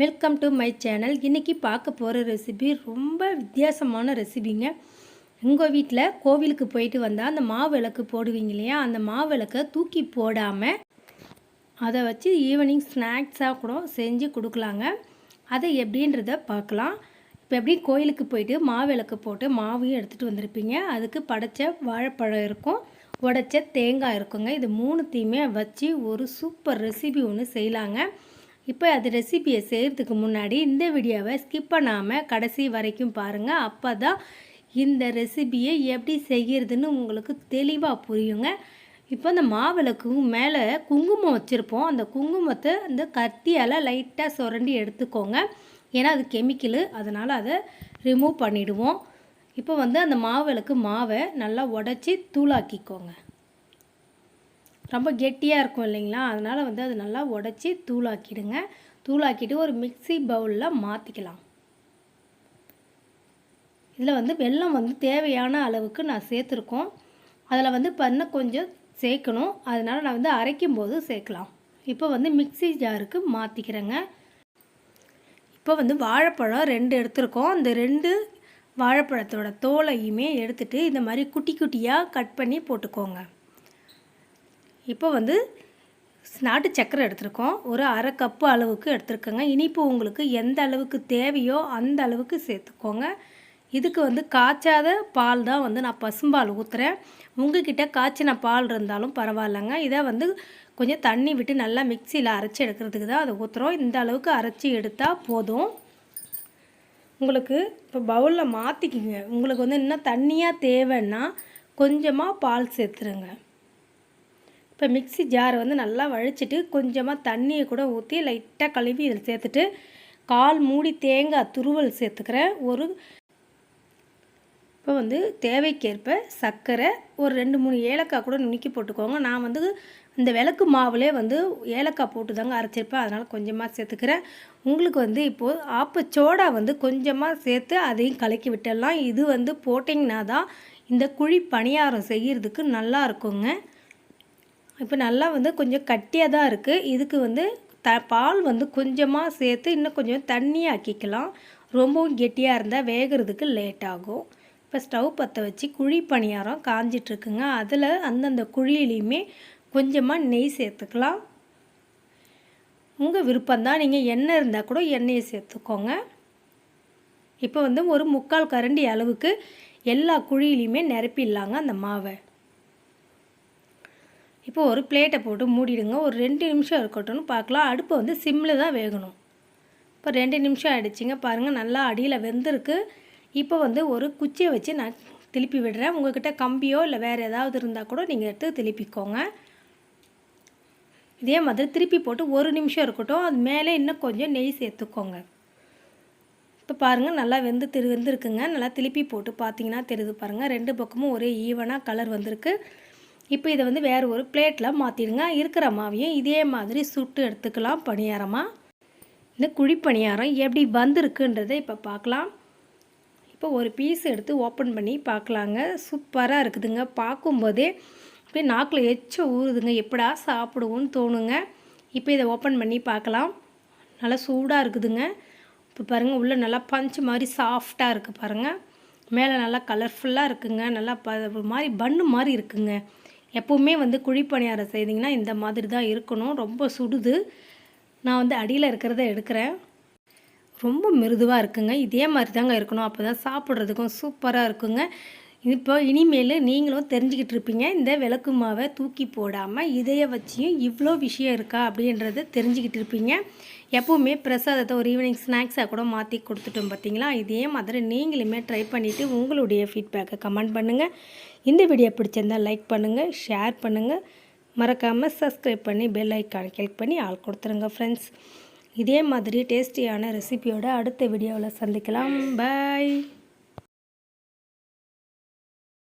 Welcome to my channel இன்றைக்கி பார்க்க போகிற ரெசிபி ரொம்ப வித்தியாசமான ரெசிபிங்க உங்கள் வீட்டில் கோவிலுக்கு போயிட்டு வந்தால் அந்த மாவு விளக்கு போடுவீங்க இல்லையா? அந்த மாவு தூக்கி போடாமல் அதை வச்சு ஈவினிங் ஸ்நாக்ஸாக கூட செஞ்சு கொடுக்கலாங்க. அதை எப்படின்றத பார்க்கலாம். இப்போ எப்படி கோயிலுக்கு போயிட்டு மாவிளக்கு போட்டு மாவையும் எடுத்துகிட்டு வந்திருப்பீங்க. அதுக்கு படைச்ச வாழைப்பழம் இருக்கும் உடைச்ச தேங்காய் இருக்குங்க. இது மூணுத்தையுமே வச்சு ஒரு சூப்பர் ரெசிபி ஒன்று செய்யலாங்க. இப்போ அது ரெசிபியை செய்கிறதுக்கு முன்னாடி இந்த வீடியோவை ஸ்கிப் பண்ணாமல் கடைசி வரைக்கும் பாருங்கள் அப்போ தான் இந்த ரெசிபியை எப்படி செய்கிறதுன்னு உங்களுக்கு தெளிவாக புரியுங்க. இப்போ அந்த மாவிளக்கு மேலே குங்குமம் வச்சுருப்போம். அந்த குங்குமத்தை அந்த கத்தியால் லைட்டாக சுரண்டி எடுத்துக்கோங்க. ஏன்னா அது கெமிக்கலு அதனால் அதை ரிமூவ் பண்ணிவிடுவோம் இப்போ வந்து அந்த மாவிளக்கு மாவை நல்லா உடச்சி தூளாக்கிக்கோங்க. ரொம்ப கெட்டியாக இருக்கும் இல்லைங்களா? அதனால் வந்து அது நல்லா உடச்சி தூளாக்கிடுங்க. தூளாக்கிட்டு ஒரு மிக்சி பவுலில் மாற்றிக்கலாம் இதில் வந்து வெல்லம் வந்து தேவையான அளவுக்கு நான் சேர்த்துருக்கோம். அதில் வந்து பண்ண கொஞ்சம் சேர்க்கணும். அதனால் நான் வந்து அரைக்கும் போது சேர்க்கலாம். இப்போ வந்து மிக்சி ஜாருக்கு மாற்றிக்கிறேங்க இப்போ வந்து வாழைப்பழம் ரெண்டு எடுத்திருக்கோம். அந்த ரெண்டு வாழைப்பழத்தோட தோலையுமே எடுத்துகிட்டு இந்த மாதிரி குட்டி குட்டியாக கட் பண்ணி போட்டுக்கோங்க. இப்போ வந்து நாட்டு சக்கரை எடுத்திருக்கோம். ஒரு அரை கப்பு அளவுக்கு எடுத்துருக்கோங்க. இனிப்பு உங்களுக்கு எந்த அளவுக்கு தேவையோ அந்த அளவுக்கு சேர்த்துக்கோங்க. இதுக்கு வந்து காய்ச்சாத பால் தான் வந்து நான் பசும்பால் ஊற்றுறேன் உங்ககிட்ட காய்ச்சின பால் இருந்தாலும் பரவாயில்லைங்க. இதை வந்து கொஞ்சம் தண்ணி விட்டு நல்லா மிக்சியில் அரைச்சி எடுக்கிறதுக்கு தான் அதை ஊற்றுறோம் இந்த அளவுக்கு அரைச்சி எடுத்தால் போதும். உங்களுக்கு இப்போ பவுலில் மாற்றிக்கிங்க உங்களுக்கு வந்து இன்னும் தண்ணியாக தேவைன்னா கொஞ்சமாக பால் சேர்த்துருங்க. இப்போ மிக்சி ஜாரை வந்து நல்லா வழிச்சிட்டு கொஞ்சமாக தண்ணியை கூட ஊற்றி லைட்டாக கழுவி இதில் சேர்த்துட்டு கால் மூடி தேங்காய் துருவல் சேர்த்துக்கிறேன். ஒரு இப்போ வந்து தேவைக்கேற்ப சர்க்கரை ஒரு ரெண்டு மூணு ஏலக்காய் கூட நுணுக்கி போட்டுக்கோங்க. நான் வந்து இந்த விளக்கு மாவுலே வந்து ஏலக்காய் போட்டு தாங்க அரைச்சிருப்பேன். அதனால் கொஞ்சமாக சேர்த்துக்கிறேன். உங்களுக்கு வந்து இப்போது ஆப்பச்சோடா வந்து கொஞ்சமாக சேர்த்து அதையும் கலக்கி விட்டுடலாம். இது வந்து போட்டிங்கன்னா தான் இந்த குழி பணியாரம் செய்கிறதுக்கு நல்லா இருக்குங்க. இப்போ நல்லா வந்து கொஞ்சம் கட்டியாக தான் இருக்குது இதுக்கு வந்து த பால் வந்து கொஞ்சமாக சேர்த்து இன்னும் கொஞ்சம் தண்ணி ஆக்கிக்கலாம். ரொம்பவும் கெட்டியாக இருந்தால் வேகிறதுக்கு லேட் ஆகும். இப்போ ஸ்டவ் பற்ற வச்சு குழி பணியாரம் காஞ்சிட்ருக்குங்க. அதில் அந்தந்த குழியிலையுமே கொஞ்சமாக நெய் சேர்த்துக்கலாம். உங்கள் விருப்பம்தான் நீங்கள் எண்ணெய் இருந்தால் கூட எண்ணெயை சேர்த்துக்கோங்க. இப்போ வந்து ஒரு முக்கால் கரண்டி அளவுக்கு எல்லா குழியிலையுமே நிரப்பிடலாங்க அந்த மாவை. இப்போ ஒரு பிளேட்டை போட்டு மூடிடுங்க. ஒரு ரெண்டு நிமிஷம் இருக்கட்டும்னு பார்க்கலாம். அடுப்பு வந்து சிம்மில் தான் வேகணும். இப்போ ரெண்டு நிமிஷம் ஆகிடுச்சிங்க பாருங்கள் நல்லா அடியில் வெந்திருக்கு. இப்போ வந்து ஒரு குச்சியை வச்சு நான் திருப்பி விடுறேன். உங்கள்கிட்ட கம்பியோ இல்லை வேறு ஏதாவது இருந்தால் கூட நீங்கள் எடுத்து திருப்பிக்கோங்க. இதே மாதிரி திருப்பி போட்டு ஒரு நிமிஷம் இருக்கட்டும். அது மேலே இன்னும் கொஞ்சம் நெய் சேர்த்துக்கோங்க. இப்போ பாருங்கள் நல்லா வெந்து திரு வெந்திருக்குங்க. நல்லா திருப்பி போட்டு பார்த்தீங்கன்னா தெரியுது பாருங்கள் ரெண்டு பக்கமும் ஒரே ஈவனாக கலர் வந்திருக்கு. இப்போ இதை வந்து வேறு ஒரு பிளேட்டில் மாற்றிடுங்க இருக்கிற மாவையும் இதே மாதிரி சுட்டு எடுத்துக்கலாம். பணியாரமாக இந்த குழி பணியாரம் எப்படி வந்திருக்குன்றதை இப்போ பார்க்கலாம். இப்போ ஒரு பீஸ் எடுத்து ஓப்பன் பண்ணி பார்க்கலாங்க. சூப்பராக இருக்குதுங்க. பார்க்கும்போதே அப்படியே நாக்கில் எச்ச ஊறுதுங்க. எப்படா சாப்பிடுவோன்னு தோணுங்க. இப்போ இதை ஓப்பன் பண்ணி பார்க்கலாம். நல்லா சூடாக இருக்குதுங்க. இப்போ பாருங்கள் உள்ளே நல்லா பஞ்சு மாதிரி சாஃப்டாக இருக்குது பாருங்கள் மேலே நல்லா கலர்ஃபுல்லாக இருக்குங்க. நல்லா ப மாதிரி பன்னு மாதிரி இருக்குங்க. எப்போவுமே வந்து குழிப்பணியாரம் செய்திங்கன்னா இந்த மாதிரி தான் இருக்கணும். ரொம்ப சுடுது. நான் வந்து அடியில் இருக்கிறத எடுக்கிறேன். ரொம்ப மிருதுவாக இருக்குங்க. இதே மாதிரி தாங்க இருக்கணும். அப்போ தான் சாப்பிட்றதுக்கும் சூப்பராக இருக்குங்க. இப்போ இனிமேல் நீங்களும் தெரிஞ்சுக்கிட்டு இருப்பீங்க இந்த விளக்கு மாவை தூக்கி போடாமல் இதைய வச்சியும் இவ்வளோ விஷயம் இருக்கா அப்படின்றத தெரிஞ்சுக்கிட்டு இருப்பீங்க எப்போவுமே பிரசாதத்தை ஒரு ஈவினிங் ஸ்நாக்ஸாக கூட மாற்றி கொடுத்துட்டோம் பார்த்தீங்களா? இதே மாதிரி நீங்களுமே ட்ரை பண்ணிவிட்டு உங்களுடைய ஃபீட்பேக்கை கமெண்ட் பண்ணுங்கள் இந்த வீடியோ பிடிச்சிருந்தால் லைக் பண்ணுங்கள் ஷேர் பண்ணுங்கள் மறக்காமல் சப்ஸ்கிரைப் பண்ணி பெல் ஐக்கான் கிளிக் பண்ணி ஆள் கொடுத்துருங்க ஃப்ரெண்ட்ஸ் இதே மாதிரி டேஸ்டியான ரெசிபியோட அடுத்த வீடியோவில் சந்திக்கலாம். பாய்